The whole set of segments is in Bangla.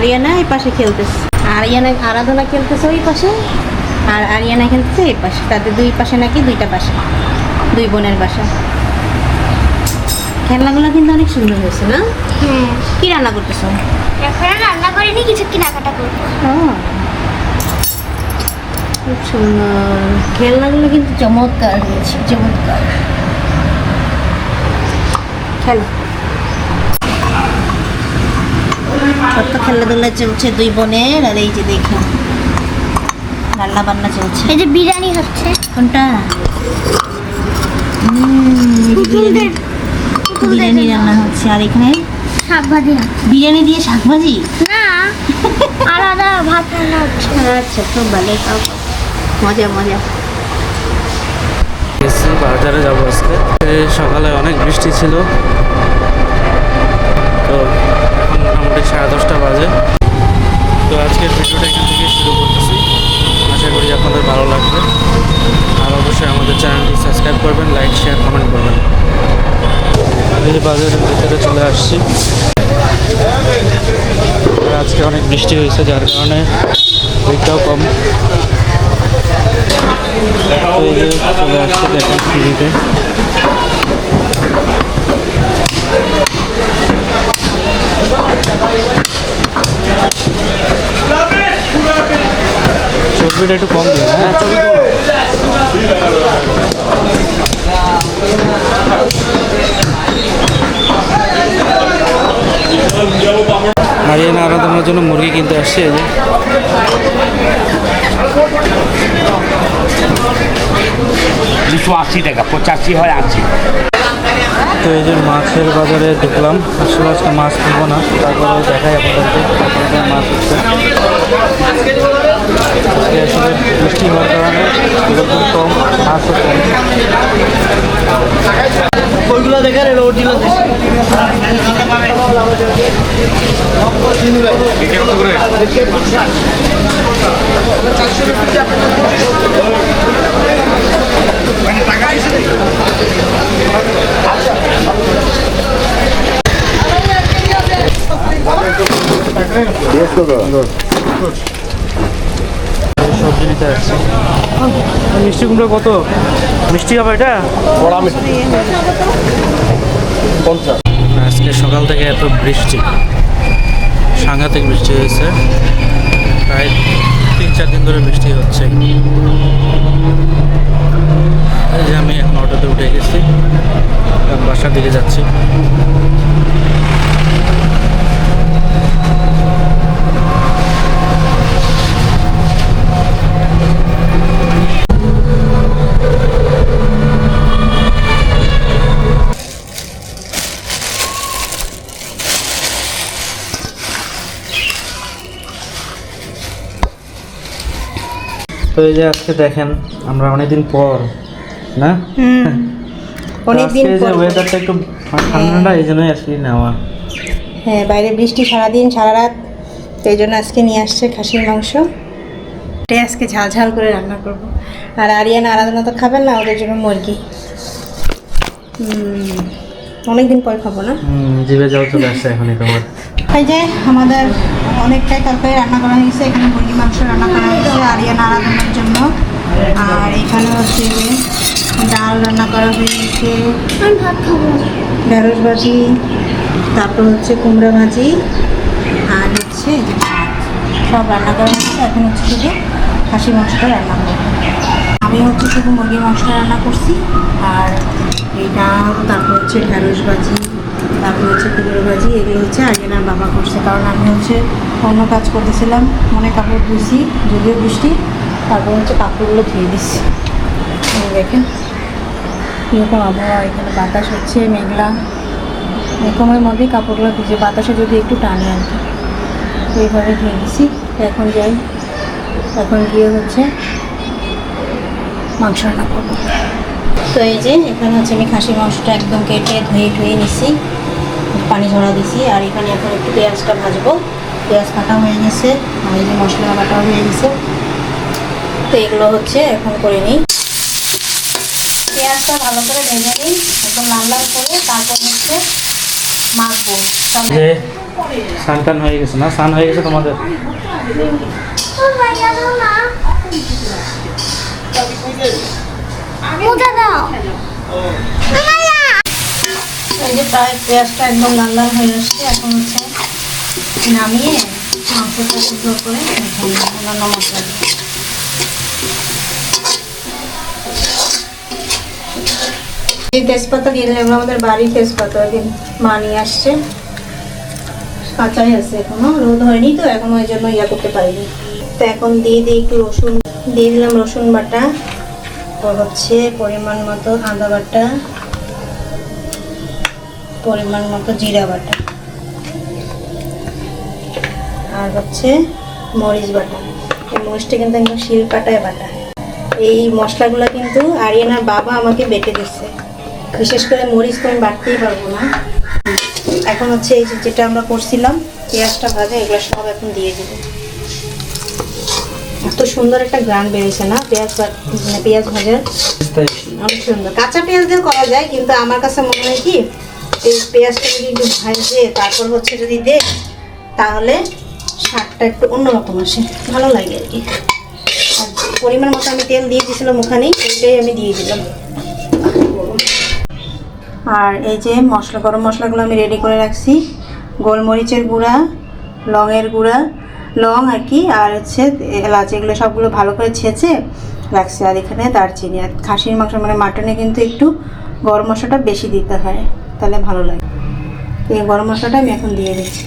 আরিয়ানা এই পাশে খেলতেছে। আরিয়ানা আরাধনা খেলতেছে ওই পাশে? আর আরিয়ানা খেলতেছে এই পাশে। তাদের দুই পাশে নাকি দুইটা পাশে দুই বোনের বাসা। খেলনাগুলো কিন্তু অনেক সুন্দর হয়েছে না? হ্যাঁ। কি রান্না করতেছো? এখন রান্না করিনি কিছু কেনাকাটা করব। খুব সুন্দর। খেলনাগুলো কিন্তু চমৎকার হয়েছে চমৎকার। খেলো। কত খেলাধুলা চলছে দুই বোনের আর এই যে দেখো রান্না বান্না চলছে। এই যে বিরিয়ানি হচ্ছে। কোনটা? বিরিয়ানি রান্না হচ্ছে। আর এখানে? শাক বিরিয়ানি দিয়ে শাক ভাজি না আলাদা ভাত রান্না হচ্ছে। আচ্ছা খুব ভালো মজা মজা। এসছি বাজারে যাব আজকে। সকালে অনেক বৃষ্টি ছিল। তো মোটামুটি সাড়ে দশটা বাজে। তো আজকের ভিডিওটা এখান থেকে শুরু করতেছি। আশা করি আপনাদের ভালো লাগবে। আর অবশ্যই আমাদের চ্যানেলটি সাবস্ক্রাইব করবেন, লাইক, শেয়ার, কমেন্ট করবেন। এই বাজারের ভিতরে চলে আসছি। আজকে অনেক বৃষ্টি হয়েছে, যার কারণে ভিড়টাও কম। চলে আসছে দেখেন টিভিতে চর্বিটা একটু কম দিন হ্যাঁ? হারিয়ানা আরাধনার জন্য মুরগি কিনতে আসছে যে। দুশো আশি টাকা পঁচাশি হয় আশি। তো এই যে মাছের বাজারে ঢুকলাম। আসলে আজকে মাছ কিনবো না, তারপরে দেখাই আপনাদেরকে আপনাদের মাছ হচ্ছে। আজকে আসলে বৃষ্টি হওয়ার কারণে এরকম কম মাছও কম সবজি নিতে আসছি মিষ্টি কুমড়ো কত মিষ্টি। হবে এটা আজকে সকাল থেকে এত বৃষ্টি। সাংঘাতিক বৃষ্টি হয়েছে। প্রায় তিন চার দিন ধরে বৃষ্টি হচ্ছে। এই যে আমি এখন অটোতে উঠে গেছি। বাসার দিকে যাচ্ছি। তো এই যে আজকে দেখেন আমরা অনেকদিন পর না? অনেকদিন পর। ওয়েদারটা একটু ঠান্ডা এই জন্যই আসলে নেওয়া। হ্যাঁ বাইরে বৃষ্টি সারাদিন সারা রাত তো এই জন্য আজকে নিয়ে আসছে খাসির মাংস। এটাই আজকে ঝাল ঝাল করে রান্না করব। আর আরিয়ানা আরাধনা তো খাবেন না ওদের জন্য মুরগি। অনেক দিন পর খাব না? জিভে জল চলে আসছে এখনই তোমার এই যে আমাদের অনেকটাই তরকারি রান্না করা হয়েছে এখানে মুরগি মাংস রান্না করা হয়েছে আরিয়ান আরাধনার জন্য। আর এখানে হচ্ছে ডাল রান্না করা হয়েছে ঢেঁড়স ভাজি তারপর হচ্ছে কুমড়া ভাজি আর হচ্ছে। সব রান্না করা হচ্ছে। এখন হচ্ছে শুধু খাসি মাংসটা রান্না করব আমি হচ্ছে শুধু মুরগির মাংসটা রান্না করছি আর এই ডাল, তারপর হচ্ছে ঢেঁড়স ভাজি, তারপর হচ্ছে কুমড়ো ভাজি, এগুলো হচ্ছে আরিয়ানার বাবা করছে। কারণ আমি হচ্ছে অন্য কাজ করতেছিলাম, মনে কাপড় ধুইছি, যদিও বৃষ্টি, তারপর হচ্ছে কাপড়গুলো ধুয়ে দিচ্ছি। দেখেন, এরকম আবহাওয়া, এখানে বাতাস হচ্ছে, মেঘলা। এরকমের মধ্যেই কাপড়গুলো ভিজে বাতাসে যদি একটু টানে আর কি। তো এইভাবে ধুয়ে দিছি এখন যাই। এখন গিয়ে হচ্ছে মাংস রান্না করব। তো এই যে, এখানে হচ্ছে আমি খাসি মাংসটা একদম কেটে ধুয়ে ধুয়ে নিছি। পানি ঝরা দিছি। আর এখানে এখন একটু পেঁয়াজটা ভাজবো। পেঁয়াজ কাটা হয়ে গেছে। আর এই যে মশলা কাটা হয়ে গেছে। তো এগুলো হচ্ছে এখন করে নিই। পেঁয়াজটা ভালো করে ভেজে নিই। একদম লাল লাল করে। তারপর হচ্ছে যে টান হয়ে গেছে না? স্নান হয়ে গেছে তোমাদের? এই যে প্রায় পেঁয়াজটা একদম লাল লাল হয়ে আসছে এখন হচ্ছে নামিয়ে মাংসটা সিদ্ধ করে এখানে অন্যান্য মশলা এই তেজপাতা দিলাম। এগুলো আমাদের বাড়ির তেজপাতা মা নিয়ে আসছে। কাঁচাই আছে এখনও, রোদ হয়নি তো, এখন ওই জন্য ইয়া করতে পারিনি। তো এখন দিয়ে দিই একটু রসুন, দিয়ে দিলাম রসুন বাটা। তো হচ্ছে পরিমাণ মতো আদা বাটা, পরিমাণ মতো জিরা বাটা। আর হচ্ছে মরিচ বাটা। এই মরিচটা কিন্তু একদম শিল পাটায় বাটা। এই মশলাগুলো কিন্তু আরিয়ানার বাবা আমাকে বেটে দিচ্ছে বিশেষ করে মরিচ তো আমি বাড়তেই পারব না। এখন হচ্ছে এই যেটা আমরা করছিলাম, পেঁয়াজটা ভাজা, এগুলো সব এখন দিয়ে দেবো। এত সুন্দর একটা গ্রান বেরিয়েছে না, পেঁয়াজ মানে পেঁয়াজ ভাজার। অনেক সুন্দর। কাঁচা পেঁয়াজ দিয়ে করা যায়, কিন্তু আমার কাছে মনে হয় কি, এই পেঁয়াজটা যদি একটু ভাজে, তারপর হচ্ছে যদি দে, তাহলে শাকটা একটু অন্যরকম আসে। ভালো লাগে আর কি। আর পরিমাণ মতো আমি তেল দিয়ে দিয়েছিলাম ওখানেই, ওইটাই আমি দিয়ে দিলাম। আর এই যে মশলা, গরম মশলাগুলো আমি রেডি করে রাখছি। গোলমরিচের গুঁড়া, লংয়ের গুঁড়া, লং আর কি, আর হচ্ছে এলাচ, এগুলো সবগুলো ভালো করে ছেঁচে রাখছি। আর এখানে দারচিনি আর খাসির মাংস মানে মাটনে কিন্তু একটু গরম মশলাটা বেশি দিতে হয়, তাহলে ভালো লাগে। এই গরম মশলাটা আমি এখন দিয়ে দিচ্ছি।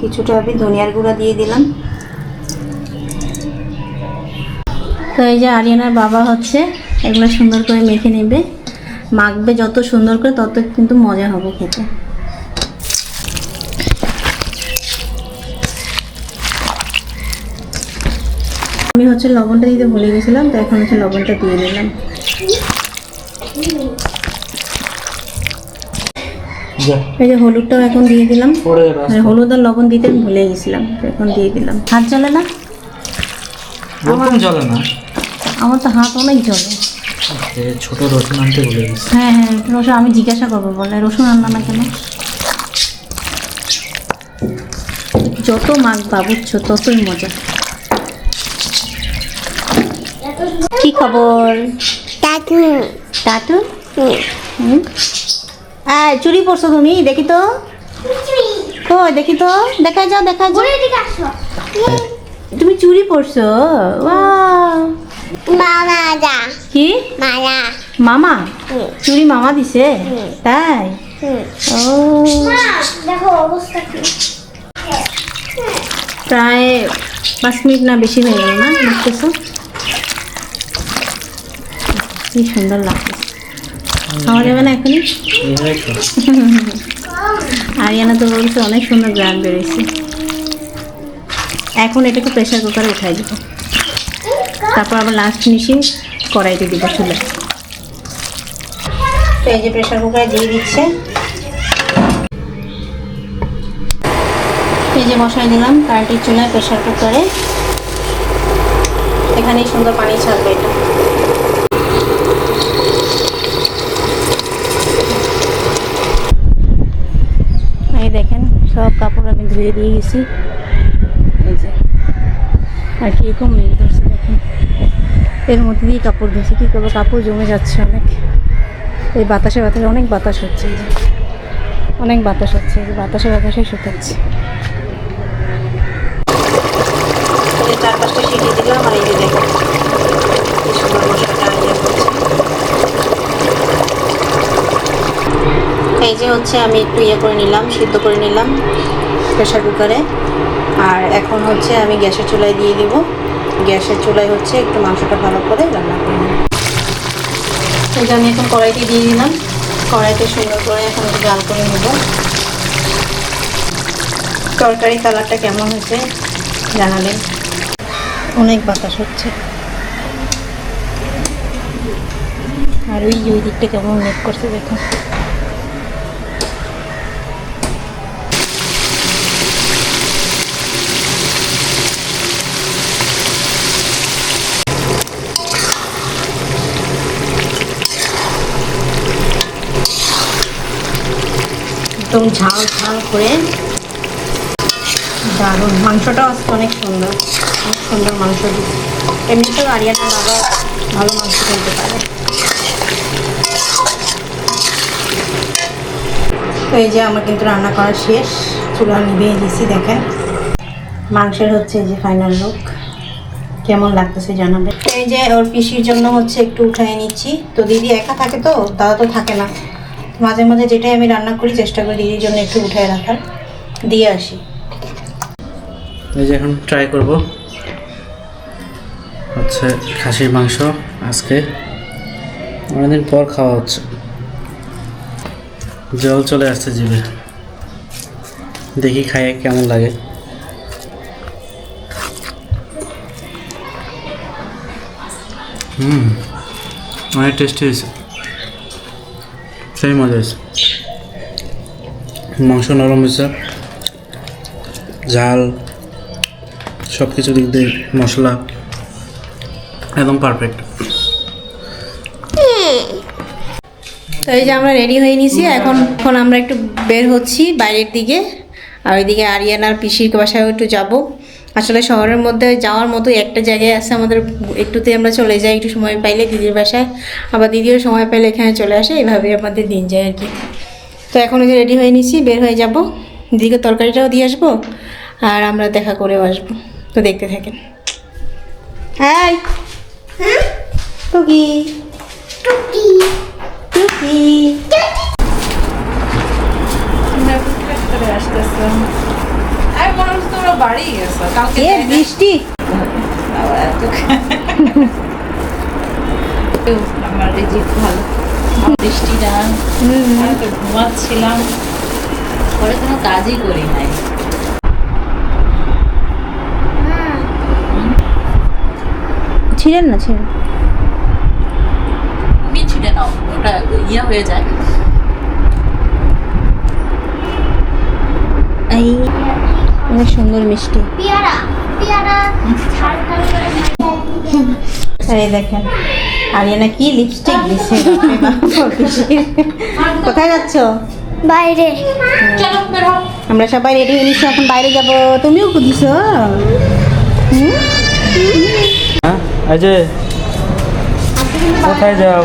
কিছুটা আমি ধনিয়ার গুঁড়া দিয়ে দিলাম। তো এই যে আরিয়ানার বাবা হচ্ছে এগুলো সুন্দর করে মেখে নেবে। মাখবে যত সুন্দর করে তত কিন্তু মজা হবে খেতে। আমি হচ্ছে লবণটা দিতে ভুলে গেছিলাম তো এখন হচ্ছে লবণটা দিয়ে দিলাম। এই যে হলুদটাও এখন দিয়ে দিলাম। মানে হলুদ আর লবণ দিতে ভুলে গেছিলাম তো এখন দিয়ে দিলাম। হাত চলে না? জলে না। আমার তো হাত অনেক জ্বলে ছোট রসুন আনতে ভুলে গেছি। হ্যাঁ হ্যাঁ রসুন আমি জিজ্ঞাসা করব বলে রসুন আনলা না কেন? যত মাখবা বুঝছ ততই মজা। কি খবর? টাটু টাটু হুম। আয় চুরি পড়ছো তুমি দেখি তো। কই দেখি তো দেখা যাও দেখা যাও। তুমি চুরি পড়ছো ওয়াও। মামা যা কি? মামা। মামা? চুরি মামা দিছে? তাই? ও। দেখো অবস্থা কি? প্রায় পাঁচ মিনিট না বেশি হয়ে গেল না? দেখতেছো? কি সুন্দর লাগছে। খাওয়া যাবে না এখনই? আরিয়ানা তো বলছে অনেক সুন্দর গ্রান বেরোয়েছে। এখন এটাকে প্রেশার কুকারে উঠাই দেবো। তারপর আবার লাস্ট ফিনিশিং কড়াইতে দিব চুলে তো এই যে প্রেশার কুকারে দিয়ে দিচ্ছে। এই যে বসাই দিলাম কারেন্টের চুলায় প্রেশার কুকারে এখানেই সুন্দর পানি ছাড়বে এটা। দেখেন, সব কাপড় আমি ধুয়ে দিয়ে গেছি। এই যে। আর ধরছে দেখেন এর মধ্যে দিয়ে কাপড় ধুয়েছি কী করব? কাপড় জমে যাচ্ছে অনেক। এই বাতাসে বাতাসে অনেক বাতাস হচ্ছে যে। অনেক বাতাস হচ্ছে যে, বাতাসে বাতাসে শুকাচ্ছে। এই যে সুন্দর মশলাটা ইয়ে। এই যে হচ্ছে আমি একটু ইয়ে করে নিলাম, সিদ্ধ করে নিলাম প্রেশার কুকারে। আর এখন হচ্ছে আমি গ্যাসের চুলায় দিয়ে দিব। গ্যাসের চুলায় হচ্ছে একটু মাংসটা ভালো করে রান্না করে যে আমি এখন কড়াইতে দিয়ে দিলাম। কড়াইতে সুন্দর করে এখন একটু জাল করে নেব। তরকারি কালারটা কেমন হয়েছে জানালেন। অনেক বাতাস হচ্ছে। আর ওই ওই দিকটা কেমন মেক করছে দেখুন। একদম ঝাল ঝাল করে। দারুণ। মাংসটাও আজকে অনেক সুন্দর। অনেক সুন্দর মাংস। দিচ্ছে এমনিতেও আরিয়ানা বাবা ভালো মাংস কিনতে পারে। তো এই যে আমার কিন্তু রান্না করা শেষ। চুলা নিভিয়ে দিছি দেখেন। মাংসের হচ্ছে এই যে ফাইনাল লুক কেমন লাগতেছে জানাবে এই যে ওর পিসির জন্য হচ্ছে একটু উঠাই নিচ্ছি। তো দিদি একা থাকে তো দাদা তো থাকে না। মাঝে মাঝে যেটাই আমি রান্না করি, চেষ্টা করি দিদির জন্য একটু উঠায় রাখার। দিয়ে আসি। এই যে এখন ট্রাই করব। হচ্ছে খাসির মাংস আজকে। অনেকদিন পর খাওয়া হচ্ছে। জল চলে আসছে জিভে। দেখি খাইয়ে কেমন লাগে। হুম, অনেক টেস্টি হয়েছে। সেই মজা হয়েছে মাংস নরম হয়েছে। ঝাল সব কিছু দিক দিয়ে মশলা একদম পারফেক্ট তো এই যে আমরা রেডি হয়ে নিয়েছি, এখন এখন আমরা একটু বের হচ্ছি বাইরের দিকে। আর ওইদিকে আরিয়ানার পিসির বাসায় একটু যাব। আসলে শহরের মধ্যে যাওয়ার মতো একটা জায়গায় আছে আমাদের একটুতে আমরা চলে যাই একটু সময় পাইলে দিদির বাসায়। আবার দিদিও সময় পাইলে এখানে চলে আসে এভাবে আমাদের দিন যায় আর কি। তো এখন ওই যে রেডি হয়ে নিছি বের হয়ে যাব। দিদিকে তরকারিটাও দিয়ে আসব আর আমরা দেখা করেও আসব। তো দেখতে থাকেন। হাই টুকি! টুকি! টুকি! হচ্ছে তোমরা বাড়ি গেছো কালকে এ বৃষ্টি। আমার রিজিক ভালো। বৃষ্টি তো ঘুমাচ্ছিলাম। পরে কোনো কাজই করি নাই। ছিলেন না ছিলেন। ছিটে নাও ওটা ইয়ে হয়ে যায়। এই অনেক সুন্দর মিষ্টি। এই দেখেন আরিয়ানা কি লিপস্টিক দিছে। কোথায় যাচ্ছ? বাইরে। আমরা সবাই রেডি হয়ে নিচ্ছি এখন বাইরে যাব। তুমিও দিছ হ্যাঁ এই কোথায় যাও?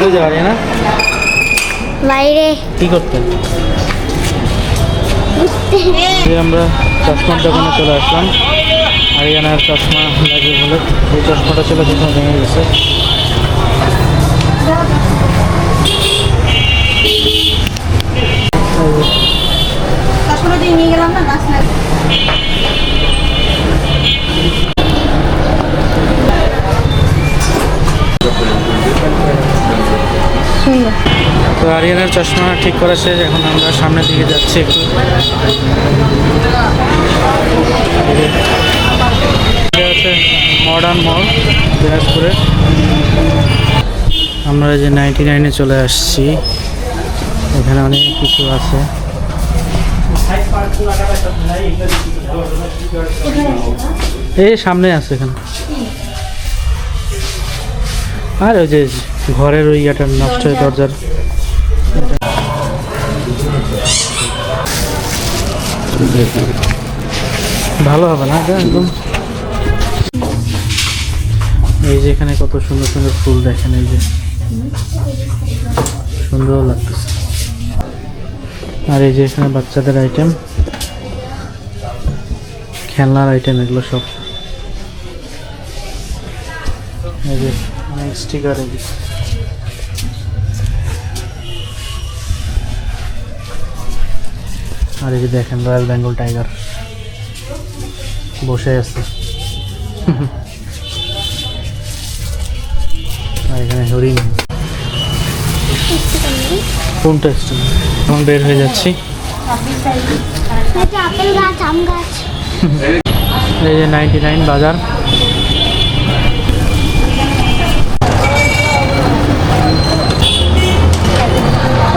কোথায় যাও না বাইরে। কি করতে? আমরা চশমার দোকানে চলে আসলাম। আরিয়ানার চশমা লাগে বলে এই চশমাটা ছিল কোথাও ভেঙে গেছে। সুন্দর। তো আরিয়ানার চশমা ঠিক করা শেষ, এখন আমরা সামনের দিকে যাচ্ছি একটু। হচ্ছে মডার্ন মল দিনাজপুরে। আমরা যে নাইনটি নাইনে চলে আসছি। এখানে অনেক কিছু আছে। এই সামনে আছে এখানে। আর ওই যে ঘরের ওই ইয়েটা নষ্ট হয়ে দরজার। ভালো হবে না একদম? এই যে এখানে কত সুন্দর সুন্দর ফুল দেখেন, এই যে। সুন্দর লাগতেছে। আর এই যে এখানে বাচ্চাদের আইটেম খেলনার আইটেম এগুলো সব। এই যে স্টিকার এই আর এই যে দেখেন রয়্যাল বেঙ্গল টাইগার বসে আছে। আর এখানে হরিণ। কোনটা এখন বের হয়ে যাচ্ছি। এই যে নাইনটি নাইন বাজার।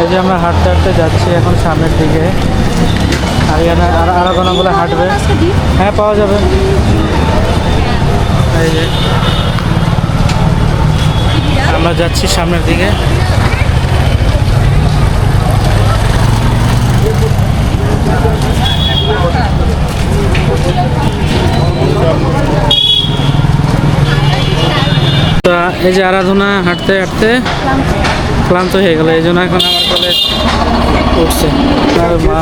এই যে আমরা হাঁটতে হাঁটতে যাচ্ছি এখন সামনের দিকে। আরিয়ানা আরাধনা বলে হাঁটবে। হ্যাঁ পাওয়া যাবে। এই যে। আমরা যাচ্ছি সামনের দিকে। এই যে আরাধনা হাঁটতে হাঁটতে ক্লান্ত হয়ে গেল। এই জন্য এখন আমার কলে উঠছে। আর মা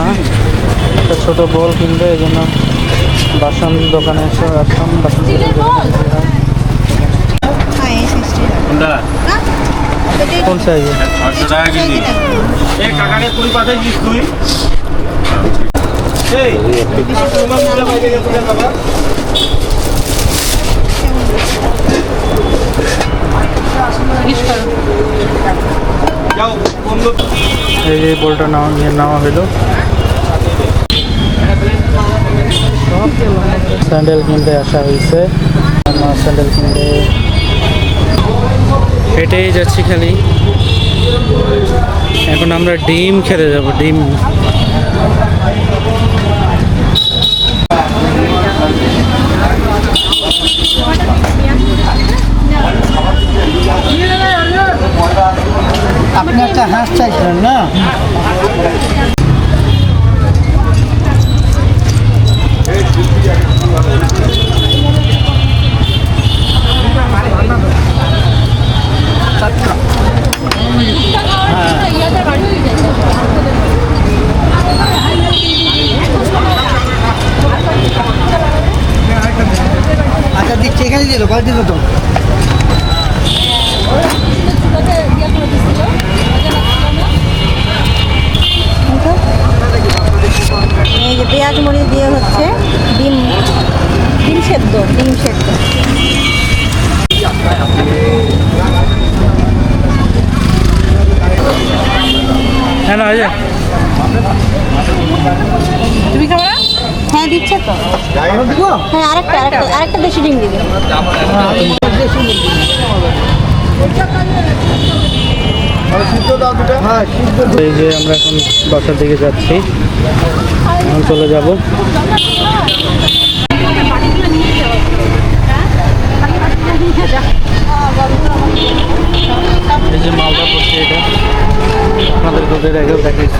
একটা ছোট বল কিনবে এই জন্য বাসন দোকানে এসে আসলাম বাসন কোন সাইজে কুড়ি পাঠাইছিস তুই? এই যে বলটা নেওয়া নিয়ে নেওয়া হলো। স্যান্ডেল কিনতে আসা হয়েছে। আমার স্যান্ডেল কিনতে হেঁটেই যাচ্ছি খালি। এখন আমরা ডিম খেতে যাব, ডিম আপনি একটা হাঁস চাইছিলেন না আচ্ছা কল দিল তো। এই যে পেঁয়াজ মরিচ দিয়ে হচ্ছে ডিম ডিম সেদ্ধ ডিম সেদ্ধ। হ্যাঁ তুমি খাবে? না হ্যাঁ দিচ্ছে তো। হ্যাঁ আরেকটা আরেকটা আরেকটা দেশি ডিম দিবে। এই যে আমরা এখন বাসার দিকে যাচ্ছি। এখন চলে যাব। এই যে মালদা পড়ছে এটা। আপনাদের তোদের আগেও দেখাইছি।